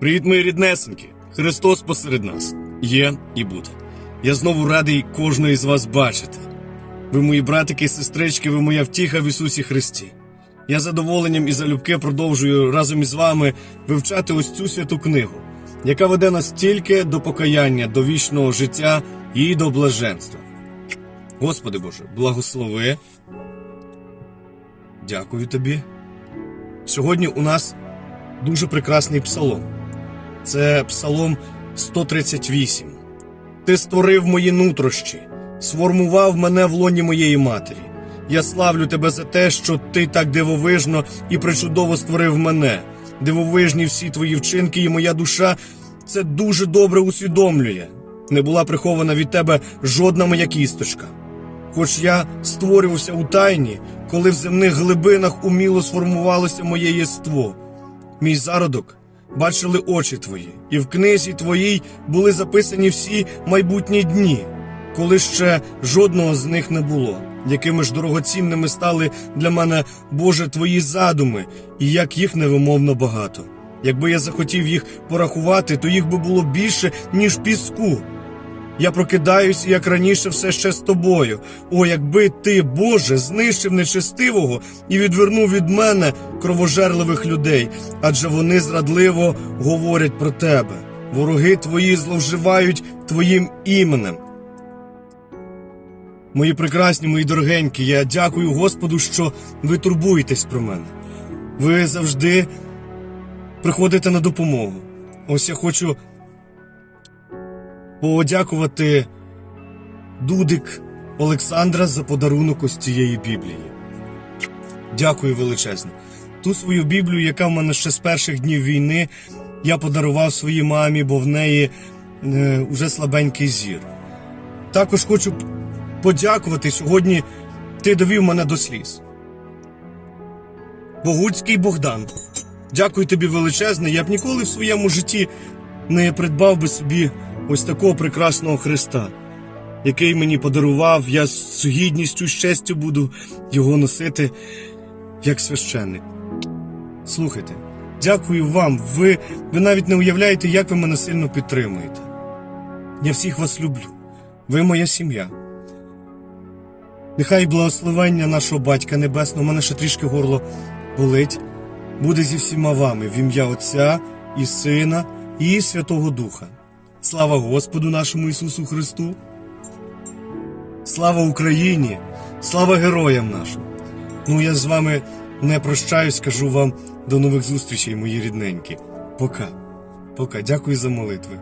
Привіт, мої ріднесенькі! Христос посеред нас є і буде. Я знову радий кожної з вас бачити. Ви мої братики і сестрички, ви моя втіха в Ісусі Христі. Я задоволенням і залюбки продовжую разом із вами вивчати ось цю святу книгу, яка веде нас тільки до покаяння, до вічного життя і до блаженства. Господи Боже, благослови. Дякую тобі. Сьогодні у нас дуже прекрасний псалом. Це псалом 138. Ти створив мої нутрощі, сформував мене в лоні моєї матері. Я славлю тебе за те, що ти так дивовижно і причудово створив мене. Дивовижні всі твої вчинки, і моя душа це дуже добре усвідомлює. Не була прихована від тебе жодна моя кісточка. Хоч я створювався у тайні, коли в земних глибинах уміло сформувалося моє єство. Мій зародок бачили очі твої, і в книзі твоїй були записані всі майбутні дні, коли ще жодного з них не було. Якими ж дорогоцінними стали для мене, Боже, твої задуми, і як їх невимовно багато. Якби я захотів їх порахувати, то їх би було більше, ніж піску. Я прокидаюсь, як раніше, все ще з тобою. О, якби ти, Боже, знищив нечестивого і відвернув від мене кровожерливих людей, адже вони зрадливо говорять про тебе. Вороги твої зловживають твоїм іменем. Мої прекрасні, мої дорогенькі, я дякую Господу, що ви турбуєтесь про мене. Ви завжди приходите на допомогу. Ось я хочу подякувати Дудик Олександра за подарунок ось цієї Біблії. Дякую величезно. Ту свою Біблію, яка в мене ще з перших днів війни, я подарував своїй мамі, бо в неї е, вже слабенький зір. Також хочу подякувати сьогодні. Ти довів мене до сліз. Богуцький Богдан. Дякую тобі величезне. Я б ніколи в своєму житті не придбав би собі ось такого прекрасного Христа, який мені подарував. Я з гідністю, з буду його носити як священник. Слухайте, дякую вам. Ви, ви навіть не уявляєте, як ви мене сильно підтримуєте. Я всіх вас люблю. Ви моя сім'я. Нехай благословення нашого Батька Небесного, у мене ще трішки горло болить, буде зі всіма вами в ім'я Отця і Сина і Святого Духа. Слава Господу нашому Ісусу Христу! Слава Україні! Слава героям нашим! Ну я з вами не прощаюсь, кажу вам до нових зустрічей, мої рідненькі. Пока. Пока. Дякую за молитви.